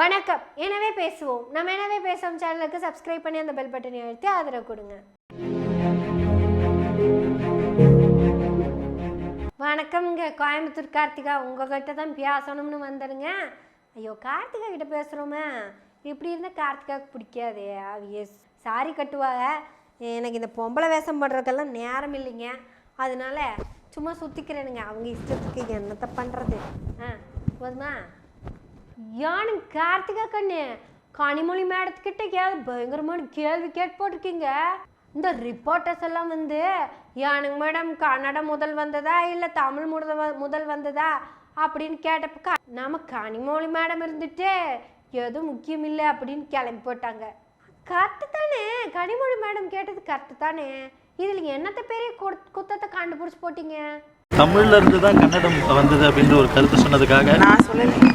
வணக்கம். எனவே பேசுவோம். நம்ம எனவே பேசுவோம் சேனலுக்கு சப்ஸ்கிரைப் பண்ணி அந்த பெல் பட்டனை அழுத்தி ஆதரவு கொடுங்க. வணக்கம்ங்க. கோயம்புத்தூர் கார்த்திகா உங்ககிட்ட தான் பேசணும்னு வந்துடுங்க ஐயோ கார்த்திகா கிட்ட பேசுகிறோமே இப்படி இருந்தால் கார்த்திகாவுக்கு பிடிக்காதே எஸ் சாரி கட்டுவாங்க. எனக்கு இந்த பொம்பளை வேஷம் பண்ணுறதுக்கெல்லாம் நேரம் இல்லைங்க. அதனால சும்மா சுற்றிக்கிறேனுங்க அவங்க இஷ்டத்துக்கு என்னத்தை பண்ணுறது ஆ போதுமா? யானு கார்த்திகா கண்ணு. கனிமொழி மேடத்துக்கிட்ட ஏதாவது பயங்கரமான கேள்வி கேட்டு போட்டிருக்கீங்க இந்த ரிப்போர்ட்டர்ஸ் எல்லாம் வந்து யானுங்க மேடம் கன்னட முதல் வந்ததா? இல்லை தமிழ் முதல் முதல் வந்ததா? அப்படின்னு கேட்டப்ப நம்ம கனிமொழி மேடம் இருந்துட்டு எதுவும் முக்கியம் இல்லை அப்படின்னு கிளம்பி போட்டாங்க கரெக்டு தானே கனிமொழி மேடம் கேட்டது கரெக்டு தானே இதில் என்னத்தை பெரிய குத்தத்தை கண்டுபிடிச்சி போட்டீங்க? தமிழ்ல இருந்து தான் கன்னடம் வந்தது அப்படின்ற ஒரு கருத்து சொன்னதுக்காக. நான் சொல்லலை.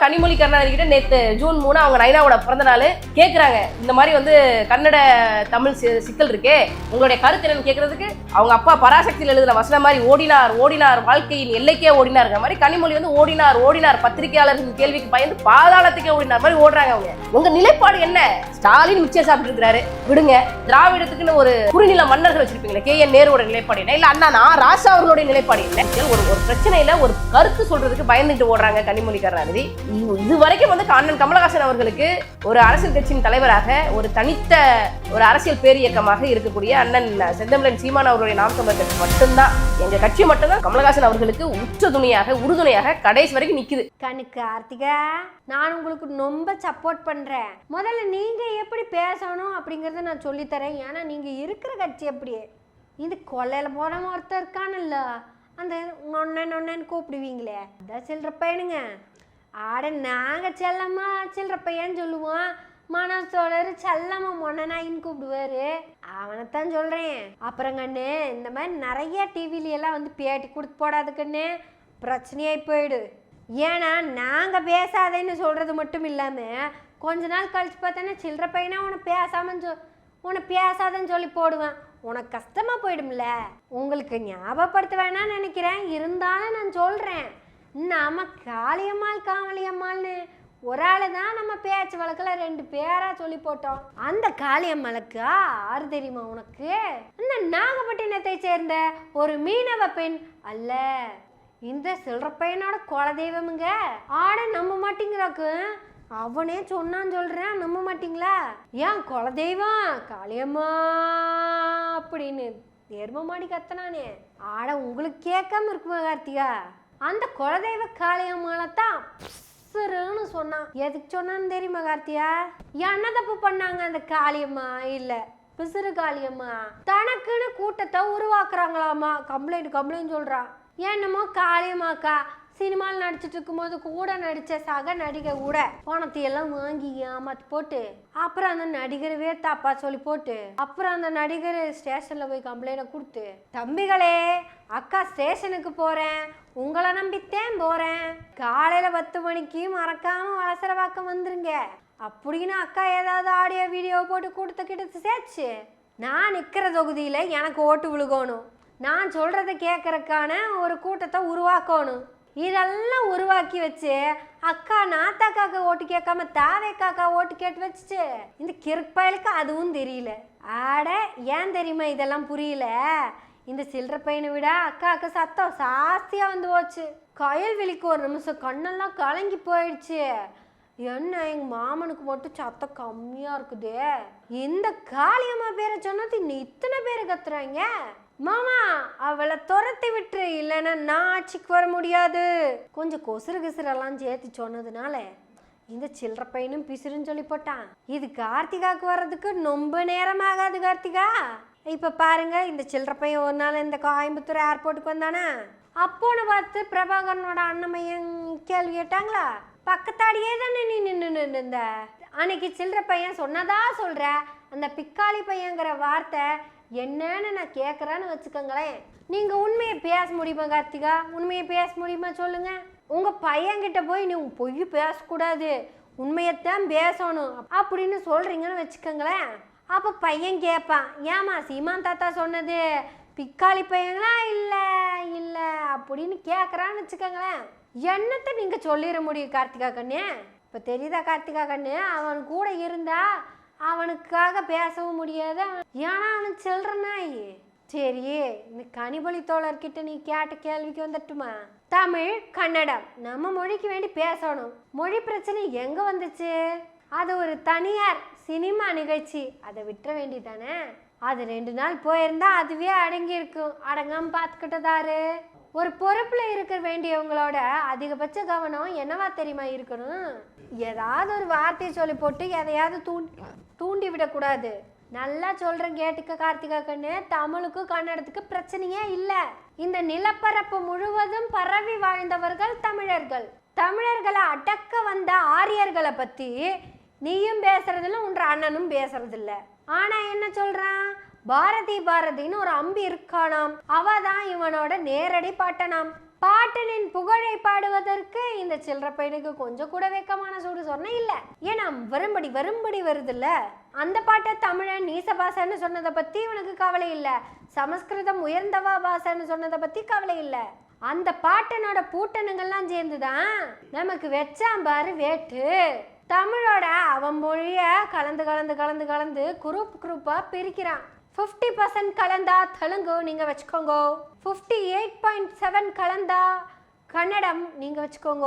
கனிமொழி கருணாநிதி கிட்ட நேத்து ஜூன் மூணு அவங்க நைனாவோட பிறந்த நாள். கேக்குறாங்க இந்த மாதிரி வந்து கன்னட தமிழ் சி- சிக்கல் இருக்கே. உங்களுடைய கருத்து என்னன்னு கேக்குறதுக்கு அவங்க அப்பா பராசக்தியில் எழுதுன வசனம் மாதிரி ஓடினார் ஓடினார் வாழ்க்கையின் எல்லைக்கே ஓடினாருங்கிற மாதிரி கனிமொழி வந்து ஓடினார் ஓடினார் பத்திரிகையாளர்கள் கேள்விக்கு பயந்து பாதாளத்துக்கே ஓடினார். மாதிரி ஓடுறாங்க அவங்க. உங்க நிலைப்பாடு என்ன? ஸ்டாலின் மிச்சம் சாப்பிட்டு இருக்கிறாரு. விடுங்க. திராவிடத்துக்குன்னு ஒரு குறுநில மன்னர்கள் வச்சிருப்பீங்களே கே என் நேருவோட நிலைப்பாடு என்ன? இல்ல அண்ணா ராசா அவங்களுடைய நிலைப்பாடு என்ன? ஒரு ஒரு பிரச்சனையில ஒரு கருத்து சொல்றதுக்கு பயந்துட்டு ஓடுறாங்க கனிமொழி கருணாநிதி. இது- வரைக்கும் வந்து அண்ணன் கமலஹாசன் அவர்களுக்கு ஒரு அரசியல் கட்சியின் தலைவராக ஒரு தனித்த ஒரு அரசியல் பேரியக்கமாக இருக்கக்கூடிய அண்ணன் செந்தமிழன் சீமான் அவருடைய நாம் தமிழர் கட்சி மட்டும்தான். எங்க கட்சி மட்டும்தான் கமலஹாசன் அவர்களுக்கு உச்ச துணையாக உறுதுணையாக கடைசி வரைக்கும் நிக்குது. கணக்கு கார்த்திகா நான் உங்களுக்கு ரொம்ப சப்போர்ட் பண்றேன். முதல்ல நீங்க எப்படி பேசணும் அப்படிங்கிறத நான் சொல்லித்தரேன். ஏன்னா நீங்க இருக்கிற கட்சி அப்படியே. இது கொல்லையில் போனவன் ஒருத்தர் இருக்கானுல்ல அந்த நொண்ணை நொண்ணன்னு கூப்பிடுவீங்களே. அதான் சில்லற பையனுங்க. ஆட நாங்கள் செல்லம்மா சில்லற பையன்னு சொல்லுவோம் மனசோடரு செல்லம்மா மொன்னனாயின்னு கூப்பிடுவாரு. அவனைத்தான் சொல்கிறேன் அப்புறம் கண்ணு இந்த மாதிரி நிறைய டிவிலையெல்லாம் எல்லாம் வந்து பேட்டி கொடுத்து போடாது கண்ணு பிரச்சனையாகி போயிடு. ஏன்னா நாங்கள் பேசாதேன்னு சொல்கிறது மட்டும் இல்லாமல் கொஞ்ச நாள் கழிச்சு பார்த்தோன்னா சில்லற பையனா உன்னை பேசாமன்னு சொ உன்னை பேசாதன்னு சொல்லி போடுவேன். உனக்கு கஷ்டமாக போயிடும்ல. உங்களுக்கு ஞாபகப்படுத்த வேணாம்னு நினைக்கிறேன். இருந்தாலும் நான் சொல்கிறேன் நம்ம காளியம்மாள் காவலியம்மாள்னு ஒரு ஆளு தான் நம்ம பேச்சு வழக்கில் ரெண்டு பேரா சொல்லி போட்டோம். அந்த காளியம்மலுக்கு ஆறு தெரியுமா உனக்கு? இந்த நாகப்பட்டினத்தை சேர்ந்த ஒரு மீனவ பெண் அல்ல. இந்த சில்லற பையனோட குலதெய்வமுங்க. ஆட நம்ப மாட்டேங்கிறாக்கு. அவனே சொன்னான்னு சொல்கிறேன் நம்ப மாட்டீங்களா? ஏன் குலதெய்வம்? காளியம்மா அப்படின்னு தேர்மமாடி மாடி கத்தனானே. ஆட உங்களுக்கு கேட்காம இருக்குமா கார்த்திகா? அந்த குலதெய்வ காளியம்மால தான் சிறுன்னு சொன்னான். எதுக்கு சொன்னான்னு தெரியுமா கார்த்தியா என்ன தப்பு பண்ணாங்க அந்த காளியம்மா? இல்ல பிசுறு காளியம்மா. தனக்குன்னு கூட்டத்தை உருவாக்குறாங்களாமா கம்ப்ளைண்ட் கம்ப்ளைண்ட் சொல்றான். என்னமோ காளியம்மாக்கா சினிமாவில் நடிச்சிட்டு இருக்கும்போது கூட நடித்த சக நடிகை கூட பணத்தை எல்லாம் வாங்கி ஏமாத்தி போட்டு அப்புறம் அந்த நடிகரவே தப்பா சொல்லி போட்டு அப்புறம் அந்த நடிகர் ஸ்டேஷனில் போய் கம்ப்ளைண்ட் கொடுத்து தம்பிகளே அக்கா ஸ்டேஷனுக்கு போகிறேன் உங்களை நம்பித்தேன் போகிறேன் காலையில் பத்து மணிக்கு மறக்காமல் வளசரவாக்கம் வந்துருங்க. அப்படின்னு அக்கா ஏதாவது ஆடியோ வீடியோ போட்டு கொடுத்து கிட்ட சேர்த்து நான் நிற்கிற தொகுதியில் எனக்கு ஓட்டு விழுகணும். நான் சொல்கிறத கேட்குறக்கான ஒரு கூட்டத்தை உருவாக்கணும். இதெல்லாம் உருவாக்கி வச்சு அக்கா நாத்தாக்காக்கு ஓட்டு கேட்காம தாவே காக்கா ஓட்டு கேட்டு வச்சுச்சு. இந்த கிறுப்பயலுக்கு அதுவும் தெரியல. ஆட ஏன் தெரியுமா இதெல்லாம் புரியல? இந்த சில்லற பையனை விட அக்காவுக்கு சத்தம் சாஸ்தியாக வந்து போச்சு. கயல்வெளிக்கு ஒரு நிமிஷம் கண்ணெல்லாம் கலங்கி போயிடுச்சு. என்ன எங்க மாமனுக்கு மட்டும் சத்தம் கம்மியா இருக்குதே? இந்த காளியம்மா பேரை சொன்னது இன்னும் இத்தனை பேர் கத்துறாங்க? மாமா அவளை துரத்தி விட்டுரு இல்லைன்னா நான் ஆட்சிக்கு வர முடியாது. கொஞ்சம் கொசுறு கிசுறெல்லாம் சேர்த்து சொன்னதுனால இந்த சில்லற பையனும் பிசுறுன்னு சொல்லி போட்டான். இது கார்த்திகாவுக்கு வர்றதுக்கு ரொம்ப நேரம் ஆகாது கார்த்திகா. இப்ப பாருங்க இந்த சில்லற பையன் ஒரு நாள் இந்த கோயம்புத்தூர் ஏர்போர்ட்டுக்கு வந்தானா? அப்போன்னு பார்த்து பிரபாகரனோட அண்ணமையன் கேள்வி கேட்டாங்களா? பக்கத்தாடியே தானே நீ நின்று இருந்த? அன்னைக்கு சில்லற பையன் சொன்னதா சொல்கிற அந்த பிக்காளி பையங்கிற வார்த்தை என்னன்னு நான் கேட்குறேன்னு வச்சுக்கோங்களேன். நீங்கள் உண்மையை பேச முடியுமா கார்த்திகா? உண்மையை பேச முடியுமா சொல்லுங்கள் உங்கள் பையன்கிட்ட போய் நீ பொய் பேசக்கூடாது. உண்மையைத்தான் பேசணும் அப்படின்னு சொல்கிறீங்கன்னு வச்சுக்கோங்களேன். அப்போ பையன் கேட்பான் ஏமா சீமான் தாத்தா சொன்னது பிக்காளி பையங்களா இல்லை இல்லை? அப்படின்னு கேட்குறான்னு வச்சுக்கோங்களேன். என்னத்தை நீங்கள் சொல்லிட முடியும் கார்த்திகா கண்ணே? இப்போ தெரியுதா கார்த்திகா கண்ணு? அவன் கூட இருந்தா அவனுக்காக பேசவும் முடியாது. ஏன்னா அவனுக்கு சில்லற நாய். சரி இந்த கனிபொலி தோழர்கிட்ட நீ கேட்ட கேள்விக்கு வந்துட்டுமா? தமிழ் கன்னடம் நம்ம மொழிக்கு வேண்டி பேசணும். மொழி பிரச்சனை எங்க வந்துச்சு? அது ஒரு தனியார் சினிமா நிகழ்ச்சி. அதை விட்டுற வேண்டிதானே அது ரெண்டு நாள் போயிருந்தா அதுவே அடங்கி இருக்கும் அடங்காம பார்த்துக்கிட்டதாரு. ஒரு பொறுப்புல இருக்க வேண்டியவங்களோட அதிகபட்ச கவனம் என்னவா தெரியுமா இருக்கணும்? ஏதாவது ஒரு வார்த்தையை சொல்லி போட்டு எதையாவது தூண்டி தூண்டி விடக்கூடாது நல்லா சொல்றேன் கேட்டுக்க கார்த்திகா கண்ணு தமிழுக்கும் கன்னடத்துக்கு பிரச்சனையே இல்லை. இந்த நிலப்பரப்பு முழுவதும் பரவி வாழ்ந்தவர்கள் தமிழர்கள். தமிழர்களை அடக்க வந்த ஆரியர்களை பத்தி நீயும் பேசுறதில்ல உன்ற அண்ணனும் பேசுறதில்ல. ஆனா என்ன சொல்றான்? பாரதி பாரதின்னு ஒரு அம்பி இருக்கானாம். அவ தான் இவனோட நேரடி பாட்டனாம். பாட்டனின் புகழை பாடுவதற்கு இந்த சில்லற பையனுக்கு கொஞ்சம் கூட வெக்கமான சூடு சொன்ன இல்ல. ஏன்னா வரும்படி வரும்படி வருதுல்ல. அந்த பாட்டை தமிழன் நீச பாசன்னு சொன்னதை பத்தி இவனுக்கு கவலை இல்ல. சமஸ்கிருதம் உயர்ந்தவா பாசன்னு சொன்னதை பத்தி கவலை இல்ல. அந்த பாட்டனோட பூட்டனுங்கள்லாம் சேர்ந்துதான் நமக்கு வெச்சாம்பாரு வேட்டு. தமிழோட அவன் மொழிய கலந்து கலந்து கலந்து கலந்து குரூப் குரூப்பா பிரிக்கிறான். ஃபிஃப்டி பர்சன்ட் கலந்தா தெலுங்கு நீங்கள் வச்சுக்கோங்க ஃபிஃப்டி எயிட் பாயிண்ட் செவன் கலந்தா கன்னடம் நீங்கள் வச்சுக்கோங்க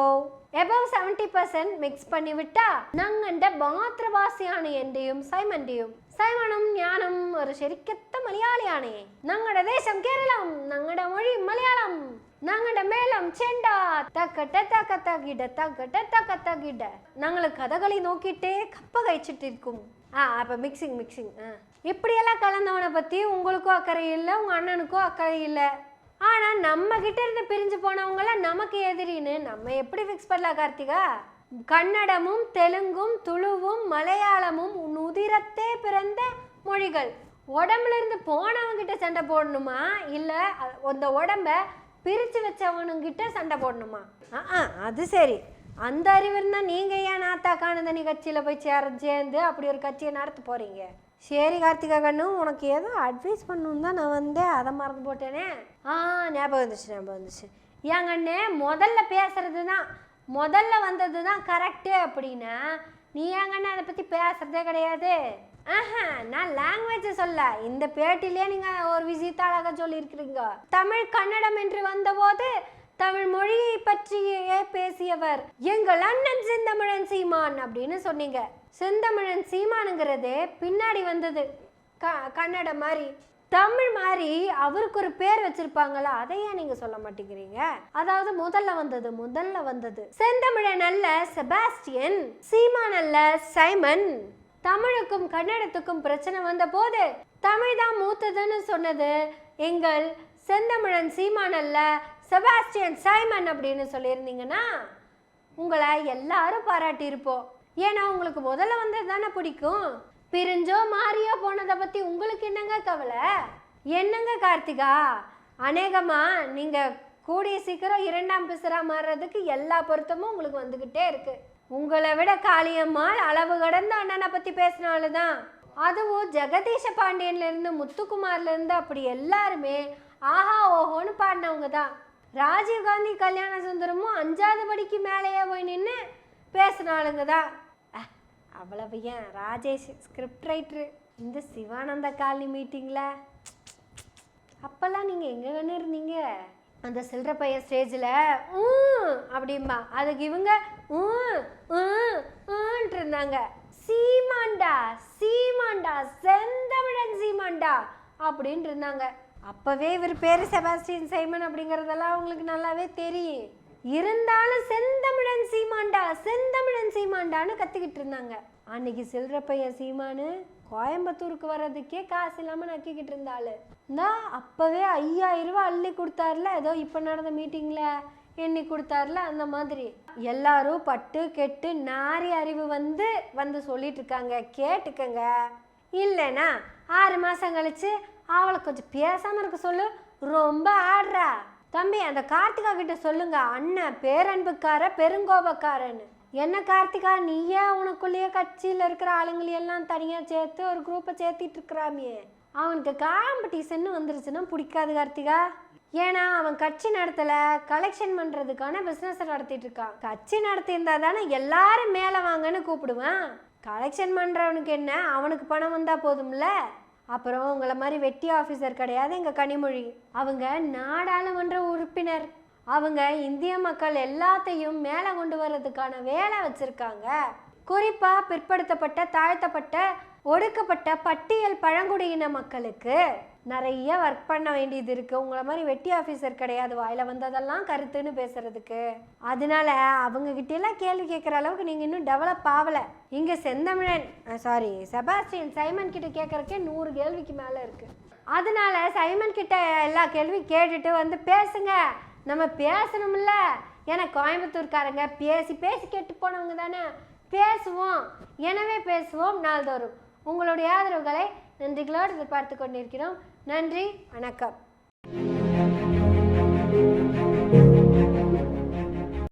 எபவ் செவன்டி பர்சன்ட் மிக்ஸ் பண்ணி விட்டா ഞങ്ങളുടെ മാതൃഭാഷയാണ് എൻ്റെയും സൈമൻ്റെയും സൈമണും ഞാനും ഒരു ശരിക്കത്ത മലയാളിയാണ് ഞങ്ങളുടെ ദേശം കേരളം ഞങ്ങളുടെ മൊഴി മലയാളം ഞങ്ങളുടെ മേലം ചെണ്ട തക്കട്ട തക്ക തകിട തക്കട്ട തക്ക തകിട ഞങ്ങൾ കഥകളി നോക്കിയിട്ടേ കപ്പ കഴിച്ചിട്ടിരിക്കും ആ അപ്പം മിക്സിങ് മിക്സിങ് ആ இப்படியெல்லாம் கலந்தவனை பற்றி உங்களுக்கும் அக்கறை இல்லை உங்கள் அண்ணனுக்கும் அக்கறை இல்லை. ஆனால் நம்ம கிட்ட இருந்து பிரிஞ்சு போனவங்களாம் நமக்கு எதிரின்னு நம்ம எப்படி ஃபிக்ஸ் பண்ணலாம் கார்த்திகா? கன்னடமும் தெலுங்கும் துளுவும் மலையாளமும் உன் உதிரத்தே பிறந்த மொழிகள். உடம்புல இருந்து போனவங்கிட்ட சண்டை போடணுமா? இல்லை அந்த உடம்ப பிரித்து வச்சவனுங்கிட்ட சண்டை போடணுமா? ஆ ஆ, அது சரி. அந்த அறிவு இருந்தால் நீங்கள் ஏன் நாத்தா காணுத நிகழ்ச்சியில் போய் சேர சேர்ந்து அப்படி ஒரு கட்சியை நடத்த போகிறீங்க சரி கார்த்திகா கண்ணு உனக்கு ஏதோ அட்வைஸ் பண்ணணும் தான் நான் வந்து அதை மறந்து போட்டேனே. ஆ ஞாபகம் வந்துச்சு ஞாபகம் வந்துச்சு ஏன் கண்ணு முதல்ல பேசுறது தான் முதல்ல வந்தது தான் கரெக்டு அப்படின்னா நீ ஏன் கண்ணு அதை பற்றி பேசுறதே கிடையாது. ஆஹா நான் லாங்குவேஜ் சொல்ல. இந்த பேட்டிலே நீங்கள் ஒரு விஷயத்தை அழகாக சொல்லியிருக்கிறீங்க. தமிழ் கன்னடம் என்று வந்தபோது தமிழ் மொழியை பற்றியே பேசியவர் எங்கள் அண்ணன் செந்தமிழன் சீமான் அப்படின்னு சொன்னீங்க. செந்தமிழன் சீமானுங்கிறது பின்னாடி வந்தது. க கன்னட மாதிரி தமிழ் மாதிரி அவருக்கு ஒரு பேர் வச்சிருப்பாங்களா? அதை ஏன் நீங்க சொல்ல மாட்டேங்கிறீங்க? அதாவது முதல்ல வந்தது முதல்ல வந்தது. செந்தமிழன் அல்ல செபாஸ்டியன் சீமான் அல்ல சைமன். தமிழுக்கும் கன்னடத்துக்கும் பிரச்சனை வந்த போது தமிழ் தான் மூத்ததுன்னு சொன்னது எங்கள் செந்தமிழன் சீமான் அல்ல செபாஸ்டியன் சைமன் அப்படின்னு சொல்லியிருந்தீங்கன்னா உங்களை எல்லாரும் பாராட்டியிருப்போம். ஏன்னா உங்களுக்கு முதல்ல வந்தது தானே பிடிக்கும்? பிரிஞ்சோ மாறியோ போனதை பற்றி உங்களுக்கு என்னங்க கவலை? என்னங்க கார்த்திகா? அநேகமாக நீங்கள் கூடிய சீக்கிரம் இரண்டாம் பிசரா மாறுறதுக்கு எல்லா பொருத்தமும் உங்களுக்கு வந்துக்கிட்டே இருக்கு. உங்களை விட காளியம்மாள் அளவு கடந்த அண்ணனை பற்றி பேசினால்தான். அதுவும் ஜெகதீஷ பாண்டியன்லேருந்து முத்துக்குமார்லேருந்து அப்படி எல்லாருமே ஆஹா ஓஹோன்னு பாடினவங்க தான். ராஜீவ்காந்தி கல்யாண சுந்தரமும் அஞ்சாவது படிக்கு மேலேயே போய் நின்று பேசினாளுங்க தான். அவ்வளவு ஏன்? ராஜேஷ் ஸ்கிரிப்ட் ரைட்ரு இந்த சிவானந்த காலனி மீட்டிங்கில் அப்போல்லாம் நீங்கள் எங்கே வேணும் இருந்தீங்க? அந்த சில்லற பையன் ஸ்டேஜில் அப்படிம்பா. அதுக்கு இவங்க ஊ, ஊன்ட்டு இருந்தாங்க சீமாண்டா சீமாண்டா செந்தமிழன் சீமாண்டா அப்படின்ட்டு இருந்தாங்க அப்போவே இவர் பேர் செபாஸ்டியன் சைமன் அப்படிங்கிறதெல்லாம் அவங்களுக்கு நல்லாவே தெரியும். இருந்தாலும் செந்தமிழன் சீமாண்டா செந்தமிழன் சீமாண்டான்னு கத்திக்கிட்டு இருந்தாங்க. அன்னைக்கு சில்லற பையன் சீமானு கோயம்புத்தூருக்கு வர்றதுக்கே காசு இல்லாமல் நக்கிக்கிட்டு இருந்தாள். இந்தா அப்போவே ஐயாயிரம் ரூபா அள்ளி கொடுத்தாருல ஏதோ இப்போ நடந்த மீட்டிங்கில் எண்ணி கொடுத்தாருல அந்த மாதிரி. எல்லாரும் பட்டு கெட்டு நாரி அறிவு வந்து வந்து சொல்லிட்டு இருக்காங்க கேட்டுக்கங்க. இல்லைனா ஆறு மாதம் கழிச்சு அவளை கொஞ்சம் பேசாமல் இருக்க சொல்லு. ரொம்ப ஆடுறா. தம்பி அந்த கார்த்திகா கிட்ட சொல்லுங்க. அண்ணன் பேரன்புக்கார பெருங்கோபக்காரன்னு. என்ன கார்த்திகா நீயே உனக்குள்ளேயே கட்சியில் இருக்கிற ஆளுங்களையெல்லாம் தனியாக சேர்த்து ஒரு குரூப்பை சேர்த்திட்டு இருக்கிறாமியே. அவனுக்கு காம்படிஷன் வந்துருச்சுன்னா பிடிக்காது கார்த்திகா. ஏன்னா அவன் கட்சி நடத்தலை கலெக்ஷன் பண்ணுறதுக்கான பிஸ்னஸ் நடத்திட்டு இருக்கான். கட்சி நடத்தியிருந்தா தானே எல்லாரும் மேலே வாங்கன்னு கூப்பிடுவேன். கலெக்ஷன் பண்ணுறவனுக்கு என்ன? அவனுக்கு பணம் வந்தால் போதும்ல? அப்புறம் உங்களை மாதிரி வெட்டி ஆஃபீஸர் கிடையாது எங்கள் கனிமொழி. அவங்க நாடாளுமன்ற உறுப்பினர். அவங்க இந்திய மக்கள் எல்லாத்தையும் மேலே கொண்டு வர்றதுக்கான வேலை வச்சுருக்காங்க. குறிப்பாக பிற்படுத்தப்பட்ட தாழ்த்தப்பட்ட ஒடுக்கப்பட்ட பட்டியல் பழங்குடியின மக்களுக்கு. நிறைய ஒர்க் பண்ண வேண்டியது இருக்குது உங்களை மாதிரி வெட்டி ஆஃபீஸர் கிடையாது. வாயில வந்ததெல்லாம் கருத்துன்னு பேசுகிறதுக்கு அதனால அவங்கக்கிட்டலாம் கேள்வி கேட்குற அளவுக்கு நீங்கள் இன்னும் டெவலப் ஆகலை இங்கே செந்தமிழன் சாரி செபாஸ்டியன் சைமன் கிட்ட கேட்குறக்கே நூறு கேள்விக்கு மேலே இருக்குது அதனால சைமன் கிட்ட எல்லா கேள்வி கேட்டுட்டு வந்து பேசுங்க. நம்ம பேசணும்ல. ஏன்னா கோயம்புத்தூர்காரங்க பேசி பேசி கெட்டு போனவங்க தானே. பேசுவோம். எனவே பேசுவோம் நாள்தோறும். உங்களுடைய ஆதரவுகளை நன்றிகளோடு எதிர்பார்த்து கொண்டிருக்கிறோம். நன்றி வணக்கம்.